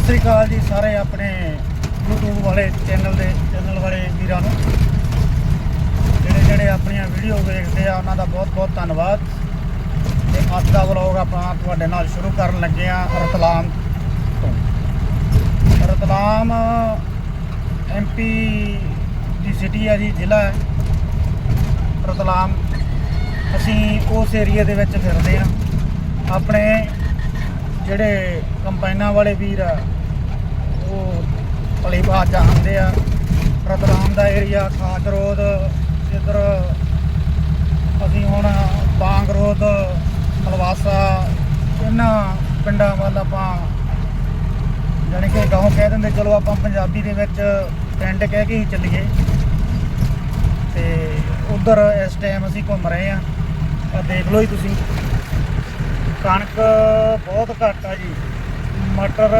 ਸਤਿ ਸ੍ਰੀ ਅਕਾਲ ਜੀ ਸਾਰੇ ਆਪਣੇ YouTube ਵਾਲੇ ਚੈਨਲ ਦੇ ਚੈਨਲ ਵਾਲੇ ਵੀਰਾਂ ਨੂੰ। ਜਿਹੜੇ ਜਿਹੜੇ ਆਪਣੀਆਂ ਵੀਡੀਓ ਵੇਖਦੇ ਆ, ਉਹਨਾਂ ਦਾ ਬਹੁਤ ਬਹੁਤ ਧੰਨਵਾਦ। ਤੇ ਅੱਜ ਦਾ ਵਲੌਗ ਆਪਾਂ ਤੁਹਾਡੇ ਨਾਲ ਸ਼ੁਰੂ ਕਰਨ ਲੱਗੇ ਆ ਰਤਲਾਮ ਤੋਂ। ਰਤਲਾਮ ਐਮਪੀ ਦੀ ਸਿਟੀ ਹੈ ਜੀ, ਜ਼ਿਲ੍ਹਾ ਹੈ। ਰਤਲਾਮ। ਅਸੀਂ ਉਸ ਏਰੀਆ ਦੇ ਵਿੱਚ ਫਿਰਦੇ ਆ। ਆਪਣੇ ਜਿਹੜੇ ਕੰਬਾਈਨਾਂ ਵਾਲੇ ਵੀਰ ਆ, ਉਹ ਭਲੀ ਬਾਤ ਜਾਣਦੇ ਆ। ਰਤਲਾਮ ਦਾ ਏਰੀਆ ਖਾਸ ਰੋਡ, ਇੱਧਰ ਅਸੀਂ ਹੁਣ ਬਾਂਗ ਰੋਡ, ਮਲਵਾਸਾ, ਇਹਨਾਂ ਪਿੰਡਾਂ ਵੱਲ ਆਪਾਂ ਜਾਣੀ ਕਿ ਗਾਉਂ ਕਹਿ ਦਿੰਦੇ, ਚਲੋ ਆਪਾਂ ਪੰਜਾਬੀ ਦੇ ਵਿੱਚ ਪਿੰਡ ਕਹਿ ਕੇ ਹੀ ਚੱਲੀਏ। ਤੇ ਉਧਰ ਇਸ ਟਾਈਮ ਅਸੀਂ ਘੁੰਮ ਰਹੇ ਆ ਆ ਦੇਖ ਲਓ ਹੀ ਤੁਸੀਂ। ਕਣਕ ਬਹੁਤ ਘੱਟ ਆ ਜੀ। ਮਟਰ,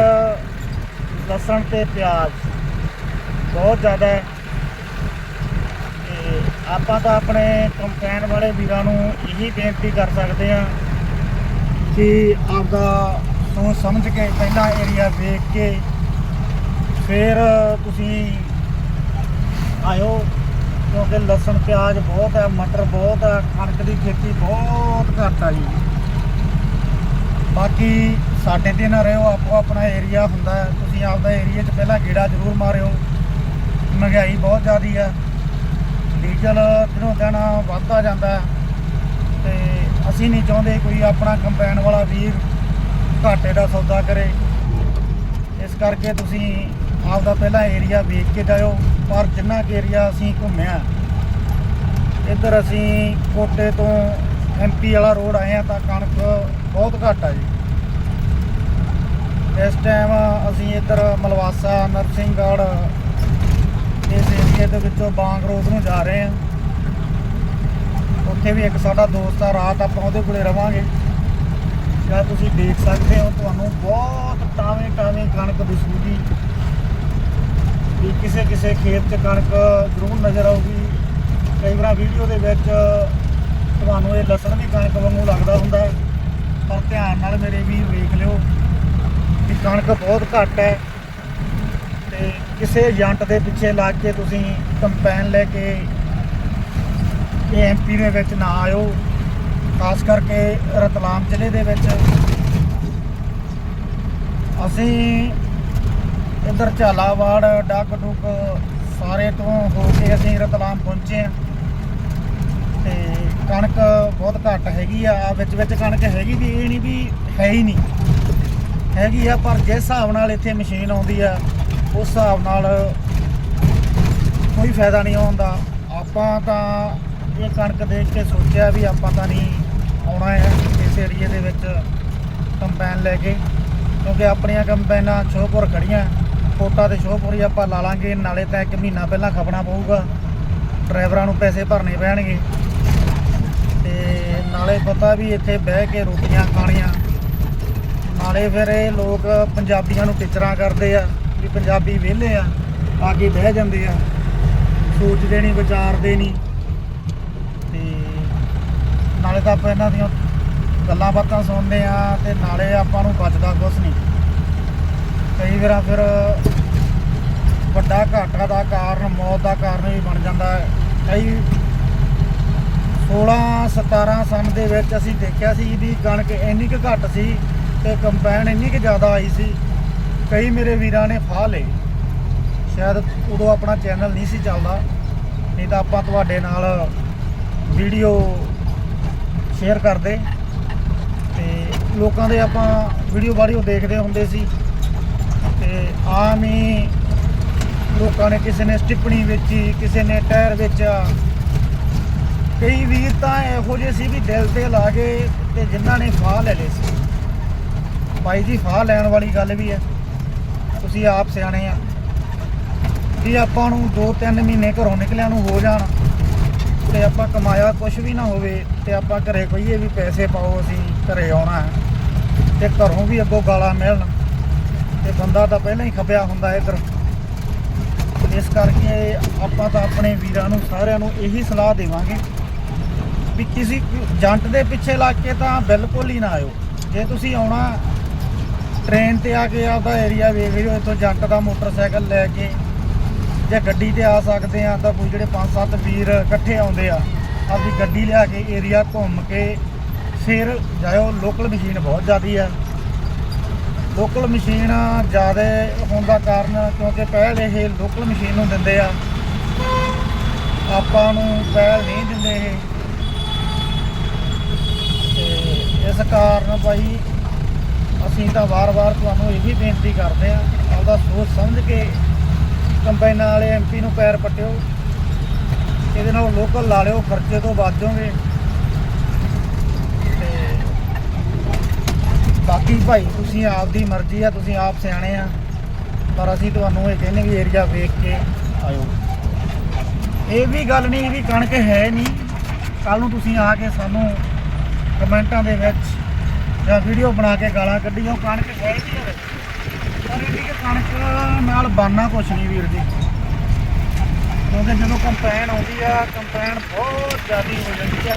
ਲਸਣ ਤੇ ਪਿਆਜ਼ ਬਹੁਤ ਜ਼ਿਆਦਾ ਹੈ। ਤੇ ਆਪਾਂ ਤਾਂ ਆਪਣੇ ਕੰਪੈਨ ਵਾਲੇ ਵੀਰਾਂ ਨੂੰ ਇਹੀ ਬੇਨਤੀ ਕਰ ਸਕਦੇ ਆ ਕਿ ਆਪਦਾ ਸੋਚ ਸਮਝ ਕੇ ਪਹਿਲਾਂ ਏਰੀਆ ਵੇਖ ਕੇ ਫਿਰ ਤੁਸੀਂ ਆਇਓ, ਕਿਉਂਕਿ ਲਸਣ, ਪਿਆਜ਼ ਬਹੁਤ ਹੈ, ਮਟਰ ਬਹੁਤ ਹੈ, ਕਣਕ ਦੀ ਖੇਤੀ ਬਹੁਤ ਘੱਟ ਆ ਜੀ। ਬਾਕੀ ਸਾਡੇ ਤੇ ਨਾ ਰਹੋ, ਆਪੋ ਆਪਣਾ ਏਰੀਆ ਹੁੰਦਾ ਹੈ। ਤੁਸੀਂ ਆਪਦਾ ਏਰੀਆ 'ਚ ਪਹਿਲਾਂ ਗੇੜਾ ਜ਼ਰੂਰ ਮਾਰਿਓ। ਮਹਿੰਗਾਈ ਬਹੁਤ ਜ਼ਿਆਦੀ ਆ ਡੀਜ਼ਲ ਦਿਨੋਂ ਦਿਨ ਵੱਧਦਾ ਜਾਂਦਾ ਹੈ। ਤੇ ਅਸੀਂ ਨਹੀਂ ਚਾਹੁੰਦੇ ਕੋਈ ਆਪਣਾ ਕੰਪੈਨ ਵਾਲਾ ਵੀਰ ਘਾਟੇ ਦਾ ਸੌਦਾ ਕਰੇ। ਇਸ ਕਰਕੇ ਤੁਸੀਂ ਆਪਦਾ ਪਹਿਲਾਂ ਏਰੀਆ ਵੇਖ ਕੇ ਜਾਇਓ। ਪਰ ਜਿੰਨਾ ਕੁ ਏਰੀਆ ਅਸੀਂ ਘੁੰਮਿਆ, ਇੱਧਰ ਅਸੀਂ ਕੋਟੇ ਤੋਂ ਐਮਪੀ ਵਾਲਾ ਰੋਡ ਆਏ ਆ ਤਾਂ ਕਣਕ ਬਹੁਤ ਘੱਟ ਆ ਜੀ। ਇਸ ਟਾਈਮ ਅਸੀਂ ਇੱਧਰ ਮਲਵਾਸਾ, ਨਰਸਿੰਘਗੜ੍ਹ, ਇਸ ਏਰੀਏ ਦੇ ਵਿੱਚੋਂ ਬਾਂਗ ਰੋਡ ਨੂੰ ਜਾ ਰਹੇ ਆ ਉੱਥੇ ਵੀ ਇੱਕ ਸਾਡਾ ਦੋਸਤ ਆ, ਰਾਤ ਆਪਾਂ ਉਹਦੇ ਕੋਲੇ ਰਵਾਂਗੇ। ਜਾਂ ਤੁਸੀਂ ਦੇਖ ਸਕਦੇ ਹੋ, ਤੁਹਾਨੂੰ ਬਹੁਤ ਟਾਵੇਂ ਟਾਵੇਂ ਕਣਕ ਦਿਸੂਗੀ। ਵੀ ਕਿਸੇ ਕਿਸੇ ਖੇਤ 'ਚ ਕਣਕ ਜ਼ਰੂਰ ਨਜ਼ਰ ਆਊਗੀ। ਕਈ ਵਾਰ ਵੀਡੀਓ ਦੇ ਵਿੱਚ ਤੁਹਾਨੂੰ ਇਹ ਲਸਣ ਵੀ ਕਣਕ ਵਾਂਗੂ ਲੱਗਦਾ ਹੁੰਦਾ ਹੈ। ਪਰ ਧਿਆਨ ਨਾਲ ਮੇਰੇ ਵੀਰ ਵੇਖ ਲਿਓ ਕਿ ਕਣਕ ਬਹੁਤ ਘੱਟ ਹੈ ਤੇ ਕਿਸੇ ਏਜੰਟ ਦੇ ਪਿੱਛੇ ਲੱਗ ਕੇ ਤੁਸੀਂ ਕੰਪੈਨ ਲੈ ਕੇ ਇਹ ਐਮਪੀ ਦੇ ਵਿੱਚ ਨਾ ਆਇਓ। ਖਾਸ ਕਰਕੇ ਰਤਲਾਮ ਜ਼ਿਲ੍ਹੇ ਦੇ ਵਿੱਚ। ਅਸੀਂ ਇੱਧਰ ਝਾਲਾਵਾੜ ਡੱਕ ਡੁੱਕ ਸਾਰੇ ਤੋਂ ਹੋ ਕੇ ਅਸੀਂ ਰਤਲਾਮ ਪਹੁੰਚੇ ਆ ਤੇ ਕਣਕ ਬਹੁਤ ਘੱਟ ਹੈਗੀ ਆ, ਆਹ ਵਿੱਚ ਵਿੱਚ ਕਣਕ ਹੈਗੀ ਵੀ, ਇਹ ਨਹੀਂ ਵੀ ਹੈ ਹੀ ਨਹੀਂ ਹੈਗੀ ਆ, ਪਰ ਜਿਸ ਹਿਸਾਬ ਨਾਲ ਇੱਥੇ ਮਸ਼ੀਨ ਆਉਂਦੀ ਆ, ਉਸ ਹਿਸਾਬ ਨਾਲ ਕੋਈ ਫਾਇਦਾ ਨਹੀਂ ਹੁੰਦਾ ਆਪਾਂ ਤਾਂ ਇਹ ਕਣਕ ਦੇਖ ਕੇ ਸੋਚਿਆ ਵੀ ਆਪਾਂ ਤਾਂ ਨਹੀਂ ਆਉਣਾ ਹੈ ਇਸ ਏਰੀਏ ਦੇ ਵਿੱਚ ਕੰਪੈਨ ਲੈ ਕੇ, ਕਿਉਂਕਿ ਆਪਣੀਆਂ ਕੰਪੈਨਾਂ ਸ਼ੋਹਪੁਰ ਖੜੀਆਂ ਕੋਟਾ ਤੇ ਸ਼ੋਹਪੁਰ ਹੀ ਆਪਾਂ ਲਾ ਲਾਂਗੇ, ਨਾਲੇ ਤਾਂ ਇੱਕ ਮਹੀਨਾ ਪਹਿਲਾਂ ਖਪਣਾ ਪਊਗਾ। ਡਰਾਈਵਰਾਂ ਨੂੰ ਪੈਸੇ ਭਰਨੇ ਪੈਣਗੇ। ਤੇ ਨਾਲੇ ਪਤਾ ਵੀ ਇੱਥੇ ਬਹਿ ਕੇ ਰੋਟੀਆਂ ਖਾਣੀਆਂ। ਨਾਲੇ ਫਿਰ ਇਹ ਲੋਕ ਪੰਜਾਬੀਆਂ ਨੂੰ ਟਿਚਰਾਂ ਕਰਦੇ ਆ, ਵੀ ਪੰਜਾਬੀ ਵਿਹਲੇ ਆ ਆ ਕੇ ਬਹਿ ਜਾਂਦੇ ਆ। ਸੋਚਦੇ ਨਹੀਂ ਵਿਚਾਰਦੇ ਨਹੀਂ ਤੇ ਨਾਲੇ ਤਾਂ ਆਪਾਂ ਇਹਨਾਂ ਦੀਆਂ ਗੱਲਾਂ ਬਾਤਾਂ ਸੁਣਦੇ ਆ ਤੇ ਨਾਲੇ ਆਪਾਂ ਨੂੰ ਬਚਦਾ ਕੁਛ ਨਹੀਂ ਕਈ ਵਾਰ ਫਿਰ ਵੱਡਾ ਘਾਟਾ ਦਾ ਕਾਰਨ, ਮੌਤ ਦਾ ਕਾਰਨ ਵੀ ਬਣ ਜਾਂਦਾ ਕਈ 16 17 ਸਨ ਦੇ ਵਿੱਚ ਅਸੀਂ ਦੇਖਿਆ ਸੀ ਵੀ ਕਣਕ ਇੰਨੀ ਕੁ ਘੱਟ ਸੀ ਤੇ ਕੰਪੈਨ ਇੰਨੀ ਕੁ ਜ਼ਿਆਦਾ ਆਈ ਸੀ। ਕਈ ਮੇਰੇ ਵੀਰਾਂ ਨੇ ਫਾਹ ਲਏ। ਸ਼ਾਇਦ ਉਦੋਂ ਆਪਣਾ ਚੈਨਲ ਨਹੀਂ ਸੀ ਚੱਲਦਾ। ਨਹੀਂ ਤਾਂ ਆਪਾਂ ਤੁਹਾਡੇ ਨਾਲ ਵੀਡੀਓ ਸ਼ੇਅਰ ਕਰਦੇ। ਤੇ ਲੋਕਾਂ ਦੇ ਆਪਾਂ ਵੀਡੀਓ ਵਾਡੀਓ ਦੇਖਦੇ ਹੁੰਦੇ ਸੀ। ਤੇ ਆਮ ਹੀ ਲੋਕਾਂ ਨੇ ਕਿਸੇ ਨੇ ਸਟਿੱਪਣੀ ਵੇਚੀ, ਕਿਸੇ ਨੇ ਟਾਇਰ ਵੇਚਿਆ। ਕਈ ਵੀਰ ਤਾਂ ਇਹੋ ਜਿਹੇ ਸੀ ਵੀ ਦਿਲ ਤੇ ਲਾ ਕੇ ਤੇ ਜਿਨ੍ਹਾਂ ਨੇ ਫਾਹ ਲੈ ਲਏ ਸੀ। ਭਾਈ ਜੀ, ਫਾਹ ਲੈਣ ਵਾਲੀ ਗੱਲ ਵੀ ਹੈ। ਤੁਸੀਂ ਆਪ ਸਿਆਣੇ ਆ। ਵੀ ਆਪਾਂ ਨੂੰ 2-3 ਮਹੀਨੇ ਘਰੋਂ ਨਿਕਲਿਆਂ ਨੂੰ ਹੋ ਜਾਣ ਤੇ ਆਪਾਂ ਕਮਾਇਆ ਕੁਝ ਵੀ ਨਾ ਹੋਵੇ ਤੇ ਆਪਾਂ ਘਰੇ ਕਹੀਏ ਵੀ ਪੈਸੇ ਪਾਓ, ਅਸੀਂ ਘਰੇ ਆਉਣਾ ਹੈ। ਤੇ ਘਰੋਂ ਵੀ ਅੱਗੋਂ ਗਾਲਾਂ ਮਿਲਣ ਤੇ ਬੰਦਾ ਤਾਂ ਪਹਿਲਾਂ ਹੀ ਖਪਿਆ ਹੁੰਦਾ ਇੱਧਰ। ਇਸ ਕਰਕੇ ਆਪਾਂ ਤਾਂ ਆਪਣੇ ਵੀਰਾਂ ਨੂੰ ਸਾਰਿਆਂ ਨੂੰ ਇਹੀ ਸਲਾਹ ਦੇਵਾਂਗੇ ਵੀ ਕਿਸੇ ਜੰਟ ਦੇ ਪਿੱਛੇ ਲੱਗ ਕੇ ਤਾਂ ਬਿਲਕੁਲ ਹੀ ਨਾ ਆਇਓ। ਜੇ ਤੁਸੀਂ ਆਉਣਾ ਟ੍ਰੇਨ ਤੇ ਆ ਕੇ ਆਪਦਾ ਏਰੀਆ ਵੇਖ ਲਿਓ, ਇੱਥੋਂ ਜੰਟ ਦਾ ਮੋਟਰਸਾਈਕਲ ਲੈ ਕੇ ਜਾਂ ਗੱਡੀ ਤੇ ਆ ਸਕਦੇ ਆ, ਤਾਂ ਕੋਈ ਜਿਹੜੇ ਪੰਜ ਸੱਤ ਵੀਰ ਇਕੱਠੇ ਆਉਂਦੇ ਆ, ਆਪਦੀ ਗੱਡੀ ਲਿਆ ਕੇ ਏਰੀਆ ਘੁੰਮ ਕੇ ਫਿਰ ਜਾਇਓ। ਲੋਕਲ ਮਸ਼ੀਨ ਬਹੁਤ ਜ਼ਿਆਦੀ ਆ। ਲੋਕਲ ਮਸ਼ੀਨ ਜ਼ਿਆਦਾ ਹੋਣ ਦਾ ਕਾਰਨ ਕਿਉਂਕਿ ਪਹਿਲ ਇਹ ਲੋਕਲ ਮਸ਼ੀਨ ਨੂੰ ਦਿੰਦੇ ਆ। ਆਪਾਂ ਨੂੰ ਪਹਿਲ ਨਹੀਂ ਦਿੰਦੇ ਇਹ ਤੇ ਇਸ ਕਾਰਨ ਭਾਈ ਅਸੀਂ ਤਾਂ ਵਾਰ-ਵਾਰ ਤੁਹਾਨੂੰ ਇਹੀ ਬੇਨਤੀ ਕਰਦੇ ਆ ਆਪਦਾ ਸੋਚ ਸਮਝ ਕੇ ਕੰਬਾਈਨਾਂ ਵਾਲੇ ਐਮਪੀ ਨੂੰ ਪੈਰ ਪੱਟਿਓ। ਇਹਦੇ ਨਾਲ ਲੋਕਲ ਲਾ ਲਿਓ, ਖਰਚੇ ਤੋਂ ਬਚ ਜਾਓਗੇ। ਤੇ ਬਾਕੀ ਭਾਈ, ਤੁਸੀਂ ਆਪ ਦੀ ਮਰਜ਼ੀ ਆ, ਤੁਸੀਂ ਆਪ ਸਿਆਣੇ ਆ। ਪਰ ਅਸੀਂ ਤੁਹਾਨੂੰ ਇਹ ਕਹਿੰਦੇ ਵੀ ਏਰੀਆ ਵੇਖ ਕੇ ਆਇਓ। ਇਹ ਵੀ ਗੱਲ ਨਹੀਂ ਵੀ ਕਣਕ ਹੈ ਨਹੀਂ। ਕੱਲ ਨੂੰ ਤੁਸੀਂ ਆ ਕੇ ਸਾਨੂੰ ਕਮੈਂਟਾਂ ਦੇ ਵਿੱਚ ਜਾਂ ਵੀਡੀਓ ਬਣਾ ਕੇ ਗਾਲਾਂ ਕੱਢੀਓ ਕਣਕ ਹੈ ਨਹੀਂ ਹੈ। ਪਰ ਇਹ ਕਿ ਕਣਕ ਨਾਲ ਬਾਨਾ ਕੁਛ ਨਹੀਂ ਵੀਰ ਜੀ। ਕਿਉਂਕਿ ਜਦੋਂ ਕੰਪੈਨ ਆਉਂਦੀ ਆ ਕੰਪੈਨ ਬਹੁਤ ਜ਼ਿਆਦੀ ਹੋ ਜਾਂਦੀ ਆ।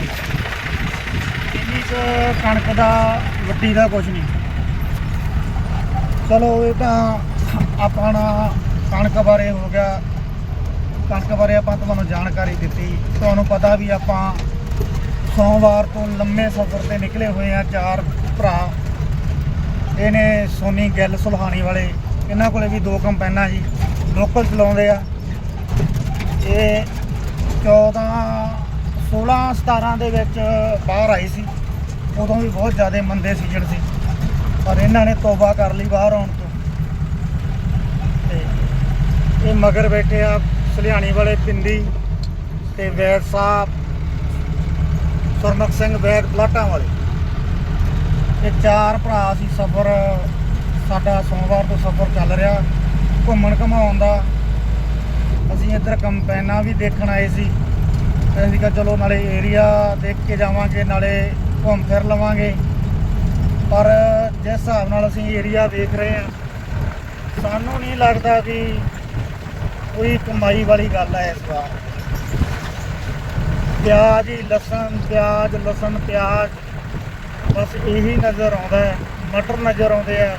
ਇੰਨੀ ਕਣਕ ਦਾ, ਵੱਡੀ ਦਾ ਕੁਛ ਨਹੀਂ। ਚਲੋ, ਇਹ ਤਾਂ ਆਪਾਂ ਨਾ ਕਣਕ ਬਾਰੇ ਹੋ ਗਿਆ। ਕਣਕ ਬਾਰੇ ਆਪਾਂ ਤੁਹਾਨੂੰ ਜਾਣਕਾਰੀ ਦਿੱਤੀ। ਤੁਹਾਨੂੰ ਪਤਾ ਵੀ ਆਪਾਂ ਸੋਮਵਾਰ ਤੋਂ ਲੰਮੇ ਸਫ਼ਰ ਤੇ ਨਿਕਲੇ ਹੋਏ ਆ ਚਾਰ ਭਰਾ। ਇਹਨੇ ਸੋਨੀ ਗਿੱਲ ਸੁਲਹਾਣੀ ਵਾਲੇ। ਇਹਨਾਂ ਕੋਲੇ ਵੀ ਦੋ ਕੰਪੈਨਾਂ ਜੀ, ਲੋਕਲ ਚਲਾਉਂਦੇ ਆ। ਇਹ 14 16 17 ਦੇ ਵਿੱਚ ਬਾਹਰ ਆਈ ਸੀ। ਉਦੋਂ ਵੀ ਬਹੁਤ ਜ਼ਿਆਦਾ ਮੰਦੇ ਸੀਜ਼ਨ ਸੀ। ਪਰ ਇਹਨਾਂ ਨੇ ਤੋਬਾ ਕਰ ਲਈ ਬਾਹਰ ਆਉਣ ਤੋਂ। ਤੇ ਇਹ ਮਗਰ ਬੈਠੇ ਆ ਸਲਿਆਣੀ ਵਾਲੇ ਪਿੰਡੀ ਤੇ ਵੈਦ ਸਾਹਿਬ। ਸੁਰਮਖ ਸਿੰਘ ਵੈਦ ਪਲਾਟਾਂ ਵਾਲੇ। ਇਹ ਚਾਰ ਭਰਾ ਸੀ, ਸਫ਼ਰ, ਸਾਡਾ ਸੋਮਵਾਰ ਤੋਂ ਸਫ਼ਰ ਚੱਲ ਰਿਹਾ, ਘੁੰਮਣ ਘਮਾਉਣ ਦਾ। ਅਸੀਂ ਇੱਧਰ ਕੰਪੈਨਾ ਵੀ ਦੇਖਣ ਆਏ ਸੀ। ਤੇ ਅਸੀਂ ਕਿਹਾ ਚਲੋ ਨਾਲੇ ਏਰੀਆ ਦੇਖ ਕੇ ਜਾਵਾਂਗੇ, ਨਾਲੇ ਘੁੰਮ ਫਿਰ ਲਵਾਂਗੇ। ਪਰ ਜਿਸ ਹਿਸਾਬ ਨਾਲ ਅਸੀਂ ਏਰੀਆ ਦੇਖ ਰਹੇ ਹਾਂ, ਸਾਨੂੰ ਨਹੀਂ ਲੱਗਦਾ ਕਿ ਕੋਈ ਕਮਾਈ ਵਾਲੀ ਗੱਲ ਹੈ ਇਸ ਵਾਰ। ਪਿਆਜ਼ ਹੀ ਲਸਣ ਪਿਆਜ਼ ਲਸਣ ਪਿਆਜ਼। ਬਸ ਇਹੀ ਨਜ਼ਰ ਆਉਂਦਾ ਹੈ। ਮਟਰ ਨਜ਼ਰ ਆਉਂਦੇ ਆ।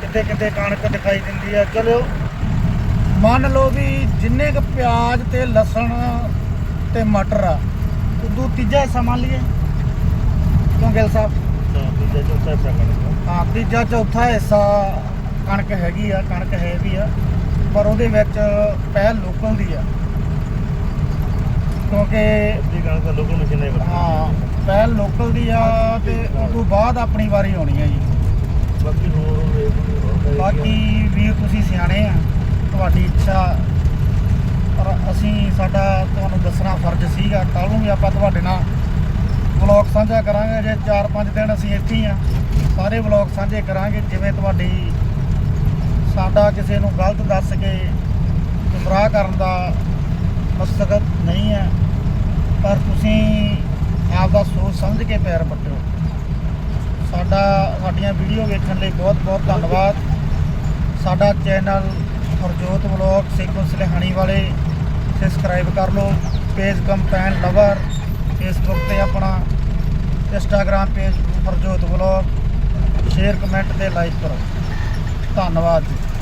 ਕਿਤੇ ਕਿਤੇ ਕਣਕ ਦਿਖਾਈ ਦਿੰਦੀ ਆ। ਚਲੋ ਮੰਨ ਲਓ ਵੀ ਜਿੰਨੇ ਕ ਪਿਆਜ਼ ਤੇ ਲਸਣ ਤੇ ਮਟਰ ਆ ਉਦੋਂ ਤੀਜਾ ਹਿੱਸਾ ਮੰਨ ਲਈਏ। ਕਿਉਂ ਗਿਲ ਸਾਹਿਬ? ਹਾਂ ਤੀਜਾ ਚੌਥਾ ਹਿੱਸਾ ਕਣਕ ਹੈਗੀ ਆ ਕਣਕ ਹੈ ਵੀ ਆ। ਪਰ ਉਹਦੇ ਵਿੱਚ ਪਹਿਲ ਲੋਕਲ ਦੀ ਆ। ਕਿਉਂਕਿ ਹਾਂ ਪਹਿਲ ਲੋਕਲ ਦੀ ਆ ਤੇ ਉਸ ਤੋਂ ਬਾਅਦ ਆਪਣੀ ਵਾਰੀ ਆਉਣੀ ਆ ਜੀ। ਬਾਕੀ ਵੀਰ ਤੁਸੀਂ ਸਿਆਣੇ ਆ ਤੁਹਾਡੀ ਇੱਛਾ ਪਰ ਅਸੀਂ ਸਾਡਾ ਤੁਹਾਨੂੰ ਦੱਸਣਾ ਫਰਜ਼ ਸੀਗਾ ਕੱਲ ਨੂੰ ਵੀ ਆਪਾਂ ਤੁਹਾਡੇ ਨਾਲ ਵਲੌਗ ਸਾਂਝਾ ਕਰਾਂਗੇ ਜੇ 4-5 ਦਿਨ ਅਸੀਂ ਇੱਥੇ ਹੀ ਆ ਸਾਰੇ ਵਲੌਗ ਸਾਂਝੇ ਕਰਾਂਗੇ ਜਿਵੇਂ ਤੁਹਾਡੀ ਸਾਡਾ ਕਿਸੇ ਨੂੰ ਗਲਤ ਦੱਸ ਕੇ ਗੁੰਮਰਾਹ ਕਰਨ ਦਾ ਮਕਸਦ ਨਹੀਂ ਹੈ, ਪਰ ਤੁਸੀਂ ਆਪ ਦਾ ਸੋਚ ਸਮਝ ਕੇ ਪੈਰ ਪੱਟਿਓ। ਸਾਡਾ, ਸਾਡੀਆਂ ਵੀਡੀਓ ਵੇਖਣ ਲਈ ਬਹੁਤ ਬਹੁਤ ਧੰਨਵਾਦ। ਸਾਡਾ ਚੈਨਲ ਹਰਜੋਤ ਵਲੌਗ ਸੇਖੋ ਸਲਹਾਣੀ ਵਾਲੇ ਸਬਸਕ੍ਰਾਈਬ ਕਰ ਲਓ। ਪੇਜ ਕੰਪੈਨ ਲਵਰ ਫੇਸਬੁੱਕ ਤੇ ਆਪਣਾ Instagram page Harjot vlog. Share comment ਤੇ ਲਾਈਕ ਕਰੋ। ਧੰਨਵਾਦ ਜੀ।